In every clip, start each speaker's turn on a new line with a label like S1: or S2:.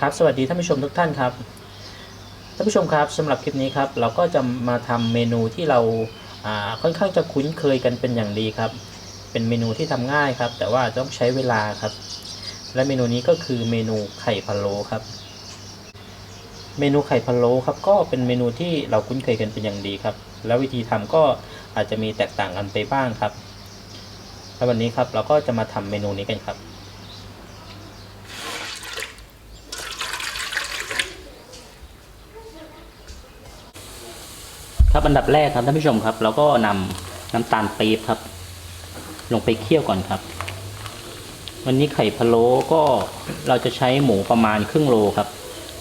S1: ครับสวัสดีท่านผู้ชมทุกท่านครับท่านผู้ชมครับสำหรับคลิปนี้ครับเราก็จะมาทำเมนูที่เราค่อนข้างจะคุ้นเคยกันเป็นอย่างดีครับ เป็นเมนูที่ทำง่ายครับ แต่ว่าต้องใช้เวลาครับ และเมนูนี้ก็คือเมนูไข่พะโล้ครับ เมนูไข่พะโล้ครับก็เป็นเมนูที่เราคุ้นเคยกันเป็นอย่างดีครับ แล้ววิธีทำก็อาจจะมีแตกต่างกันไปบ้างครับ และวันนี้ครับเราก็จะมาทำเมนูนี้กันครับ ครับอันดับแรกครับท่านผู้ชมครับ เราก็นำน้ำตาลปี๊บครับ ลงไปเคี่ยวก่อนครับ วันนี้ไข่พะโล้ก็เราจะใช้หมูประมาณครึ่งโลครับ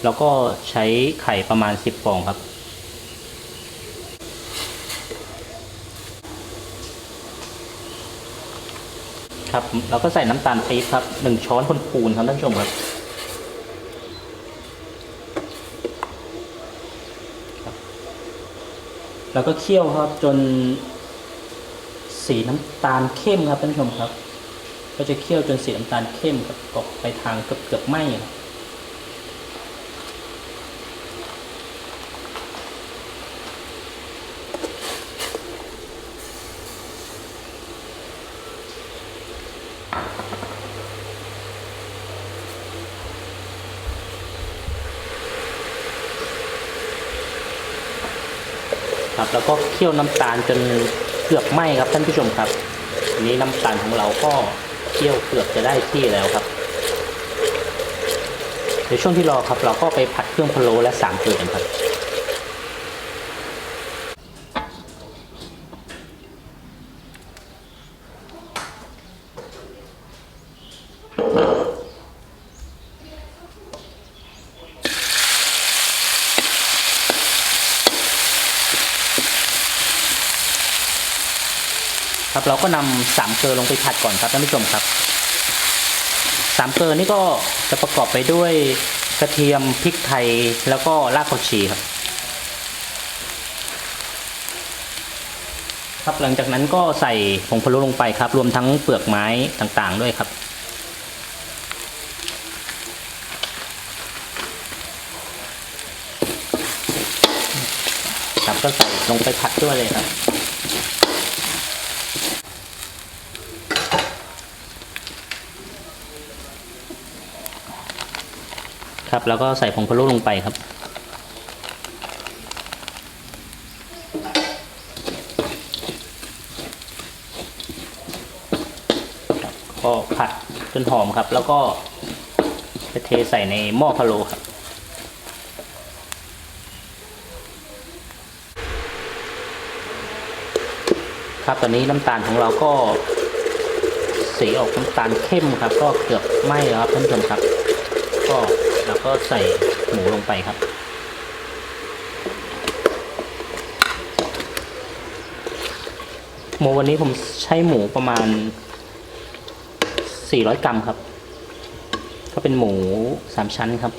S1: แล้วก็ใช้ไข่ประมาณ10ฟองครับครับเราก็ใส่น้ำตาลปี๊บครับหนึ่งช้อนพูนครับท่านผู้ชมครับ แล้วก็เคี่ยวครับจนสีน้ำตาลเข้มครับท่านผู้ชมครับ ก็จะเคี่ยวจนสีน้ำตาลเข้มครับออกไปทางเกือบเกือบไหม้ครับ ครับ แล้วก็เคี่ยวน้ำตาลจนเกือบไหม้ครับท่านผู้ชมครับนี้น้ำตาลของเราก็เคี่ยวเกือบจะได้ที่แล้วครับในช่วงที่รอครับ เราก็ไปผัดเครื่องพะโล้และสามเกลือกันครับ ครับเราก็นำสามเกลือลงไปผัดก่อนครับท่านผู้ชมครับสามเกลือนี่ก็จะประกอบไปด้วยกระเทียมพริกไทยแล้วก็รากผักชีครับ ครับหลังจากนั้นก็ใส่ผงพะโล้ลงไปครับ รวมทั้งเปลือกไม้ต่างๆด้วยครับครับก็ใส่ลงไปผัดด้วยเลยครับ ครับ แล้วก็ใส่ผงพะโล้ลงไปครับ ก็ผัดจนหอมครับ แล้วก็จะเทใส่ในหม้อพะโล้ครับครับตอนนี้น้ำตาลของเราก็สีออกน้ำตาลเข้มครับ ก็เกือบไหม้แล้วครับท่านผู้ชมครับ ก็ ก็ใส่หมูลงไปครับ หมูวันนี้ผมใช้หมูประมาณ 400 กรัมครับ ก็เป็นหมูสามชั้นครับ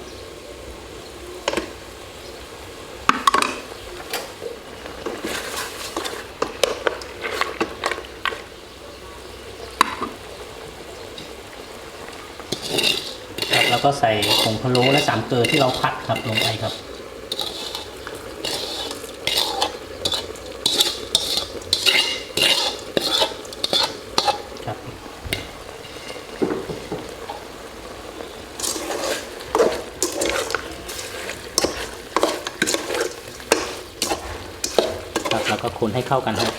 S1: ครับแล้ว ก็ใส่ผงพะโล้และสามเกลือที่เราผัดครับลงไปครับ ครับ ครับแล้วก็คนให้เข้ากันครับ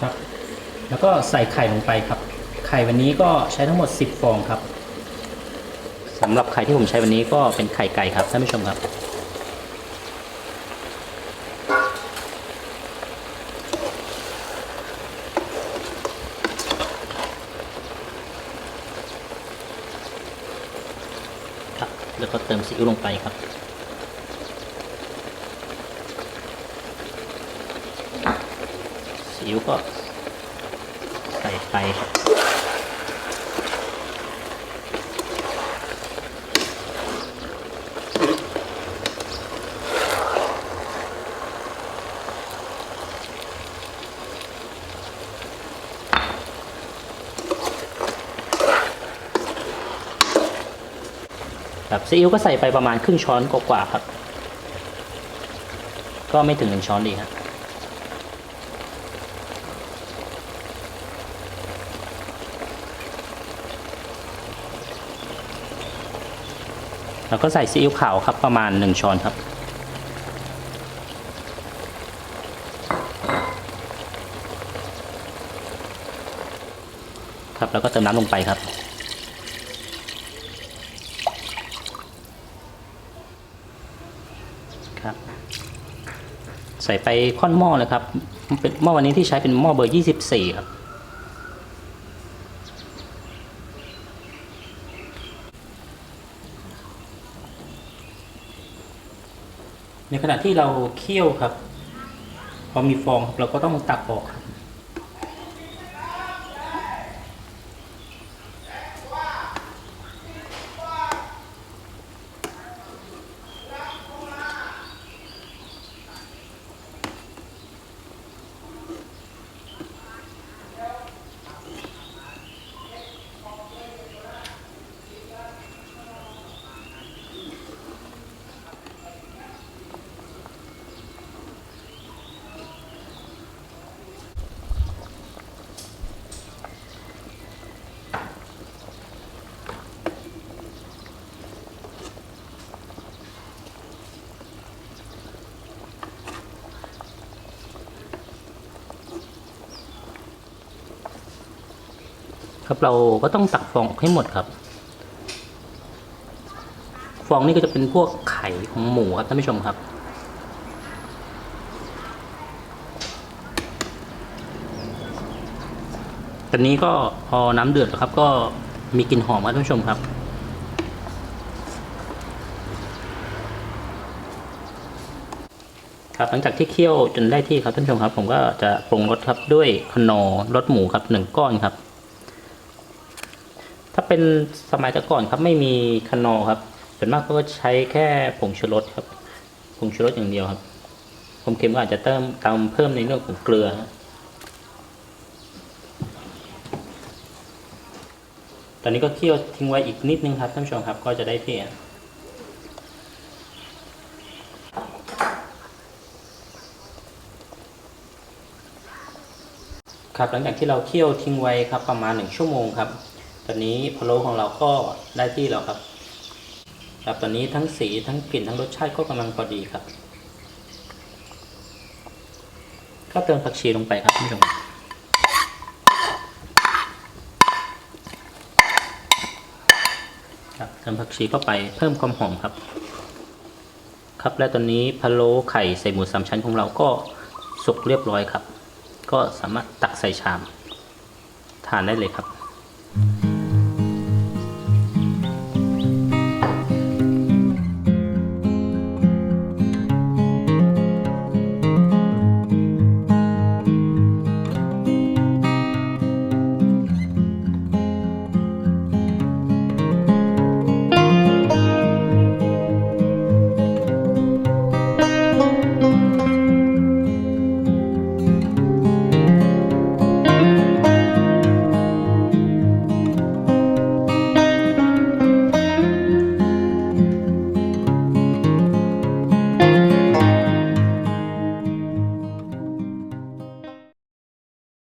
S1: ครับ แล้ว ก็ใส่ไข่ลงไปครับ ไข่วันนี้ก็ใช้ทั้งหมด 10 ฟองครับสำหรับไข่ที่ผมใช้วันนี้ก็เป็นไข่ไก่ครับท่านผู้ชมครับ ครับ แล้วก็เติมซีอิ๊วลงไปครับซีอิ๊วก็ ไปครับบซีอิ๊วก็ใส่ไปประมาณครึ่งช้อนกว่าๆครับ ก็ไม่ถึงหนึ่งช้อนดีครับ แล้วก็ใส่ซีอิ๊วขาวครับประมาณหนึ่งช้อนครับ ครับแล้วก็เติมน้ำลงไปครับ ครับ ใส่ไปค่อนหม้อเลยครับเป็นหม้อวันนี้ที่ใช้เป็นหม้อเบอร์ 24 ครับ ในขณะที่เราเคี่ยวครับ พอมีฟองเราก็ต้องตักออก ครับเราก็ต้องตักฟองออกให้หมดครับ ฟองนี่ก็จะเป็นพวกไข่ของหมูครับท่านผู้ชมครับ ตอนนี้ก็พอน้ำเดือดครับ ก็มีกลิ่นหอมครับท่านผู้ชมครับครับหลังจากที่เคี่ยวจนได้ที่ครับท่านผู้ชมครับ ผมก็จะปรุงรสครับด้วยคนอรสหมูครับหนึ่งก้อนครับ ถ้าเป็นสมัยแต่ก่อนครับไม่มีคนอครับส่วนมากก็ใช้แค่ผงชูรสครับ ผงชูรสอย่างเดียวครับผมเค็มก็อาจจะเติมตามเพิ่มในเรื่องของเกลือ ตอนนี้ก็เคี่ยวทิ้งไว้อีกนิดนึงครับท่านผู้ชมครับก็จะได้ที่อะครับหลังจากที่เราเคี่ยวทิ้งไว้ครับประมาณหนึ่งชั่วโมงครับ ตอนนี้พะโล้ของเราก็ได้ที่แล้วครับ ครับตอนนี้ทั้งสีทั้งกลิ่นทั้งรสชาติก็กำลังพอดีครับ ก็เติมผักชีลงไปครับท่านผู้ชมครับเติมผักชีเข้าไปเพิ่มความหอมครับ ครับและตอนนี้พะโล้ไข่ใส่หมูสามชั้นของเราก็สุกเรียบร้อยครับ ก็สามารถตักใส่ชาม ทานได้เลยครับ